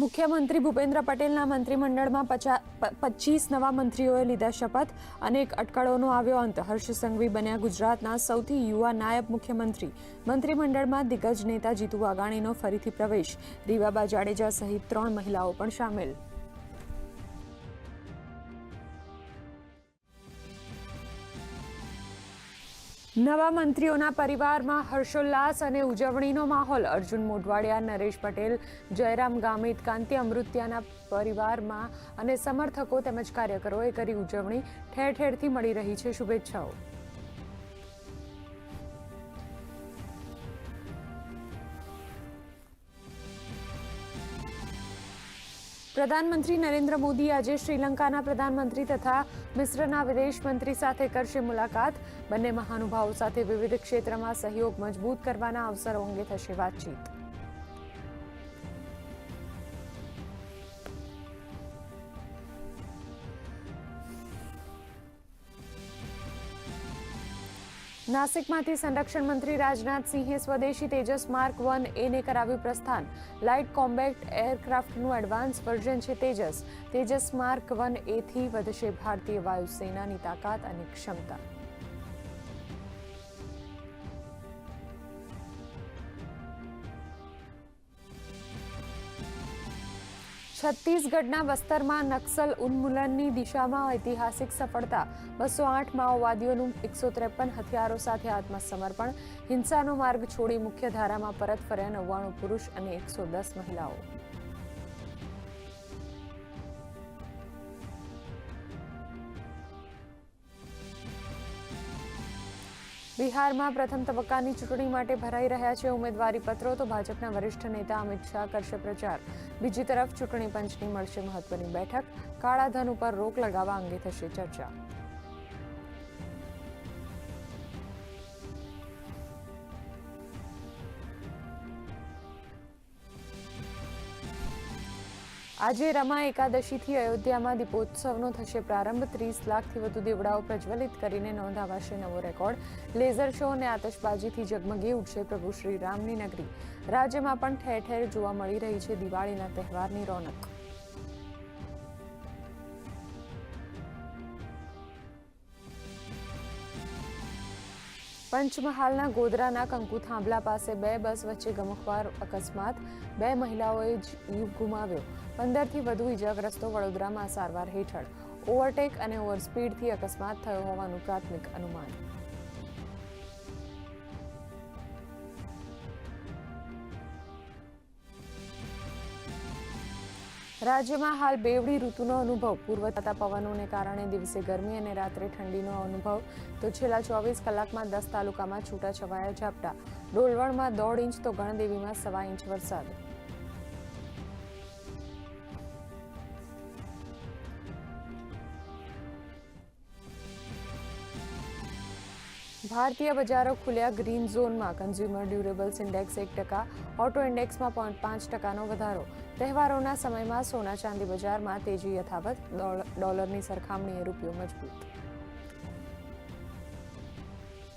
મુખ્યમંત્રી ભૂપેન્દ્ર પટેલના મંત્રીમંડળમાં પચીસ નવા મંત્રીઓએ લીધા શપથ અનેક અટકળોનો આવ્યો અંત. હર્ષ સંઘવી બન્યા ગુજરાતના સૌથી યુવા નાયબ મુખ્યમંત્રી. મંત્રીમંડળમાં દિગ્ગજ નેતા જીતુ વાઘાણીનો ફરીથી પ્રવેશ. રીવાબા જાડેજા સહિત ત્રણ મહિલાઓ પણ સામેલ. નવા મંત્રીઓના પરિવારમાં હર્ષોલ્લાસ અને ઉજવણીનો માહોલ. અર્જુન મોઢવાડિયા, નરેશ પટેલ, જયરામ ગામિત, કાંતિ અમૃત્યાના પરિવારમાં અને સમર્થકો તેમજ કાર્યકરોએ કરી ઉજવણી. ઠેર ઠેરથી મળી રહી છે શુભેચ્છાઓ. પ્રધાનમંત્રી નરેન્દ્ર મોદી આજે શ્રીલંકાના પ્રધાનમંત્રી તથા મિશ્રના વિદેશ મંત્રી સાથે કરશે મુલાકાત. બંને મહાનુભાવો સાથે વિવિધ ક્ષેત્રમાં સહયોગ મજબૂત કરવાના અવસરો અંગે થશે વાતચીત. નાસિકમાંથી સંરક્ષણ મંત્રી રાજનાથ સિંહે સ્વદેશી તેજસ માર્ક વન એને કરાવ્યું પ્રસ્થાન. લાઇટ કોમ્બેક્ટ એરક્રાફ્ટનું એડવાન્સ વર્ઝન છે તેજસ. તેજસ માર્ક વન એથી વધશે ભારતીય વાયુસેનાની તાકાત અને ક્ષમતા. છત્તીસગઢના બસ્તરમાં નક્સલ ઉન્મૂલનની દિશામાં ઐતિહાસિક સફળતા. બસો આઠ માઓવાદીઓનું એકસો ત્રેપન હથિયારો સાથે આત્મસમર્પણ. હિંસાનો માર્ગ છોડી મુખ્ય ધારામાં પરત ફર્યા નવ્વાણું પુરુષ અને એકસો દસ મહિલાઓ. બિહારમાં પ્રથમ તબક્કાની ચૂંટણી માટે ભરાઈ રહ્યા છે ઉમેદવારી પત્રો, તો ભાજપના વરિષ્ઠ નેતા અમિત શાહ કરશે પ્રચાર. બીજી તરફ ચૂંટણી પંચની મળશે મહત્વની બેઠક. કાળા ધન ઉપર રોક લગાવવા અંગે થશે ચર્ચા. આજે રમા એકાદશીથી અયોધ્યામાં દીપોત્સવનો થશે પ્રારંભ. ત્રીસ લાખથી વધુ દીવડાઓ પ્રજ્વલિત કરીને નોંધાવાશે નવો રેકોર્ડ. લેઝર શો અને આતશબાજીથી ઝગમગી ઉઠશે પ્રભુ શ્રી રામની નગરી. રાજ્યમાં પણ ઠેર ઠેર જોવા મળી રહી છે દિવાળીના તહેવારની રોનક. પંચમહાલના ગોધરાના કંકુ થાંભલા પાસે બે બસ વચ્ચે ગમખવાર અકસ્માત. બે મહિલાઓએ જીવ ગુમાવ્યો. પંદરથી વધુ ઇજાગ્રસ્તો વડોદરામાં સારવાર હેઠળ. ઓવરટેક અને ઓવરસ્પીડથી અકસ્માત થયો હોવાનું પ્રાથમિક અનુમાન. રાજ્યમાં હાલ બેવડી ઋતુનો અનુભવ. પૂર્વ થતા પવનોને કારણે દિવસે ગરમી અને રાત્રે ઠંડીનો અનુભવ. તો છેલ્લા ચોવીસ કલાકમાં દસ તાલુકામાં છૂટાછવાયા ઝાપટા. ડોલવણમાં દોઢ ઇંચ તો ગણદેવીમાં સવા ઇંચ વરસાદ. ભારતીય બજારો ખુલ્યા ગ્રીન ઝોનમાં. કન્ઝ્યુમર ડ્યુરેબલ્સ ઇન્ડેક્સ એક ટકા, ઓટો ઇન્ડેક્સમાં પોઈન્ટ પાંચ ટકાનો વધારો. તહેવારોના સમયમાં સોના ચાંદી બજારમાં તેજી યથાવત ડોલરની સરખામણીએ રૂપિયો મજબૂત.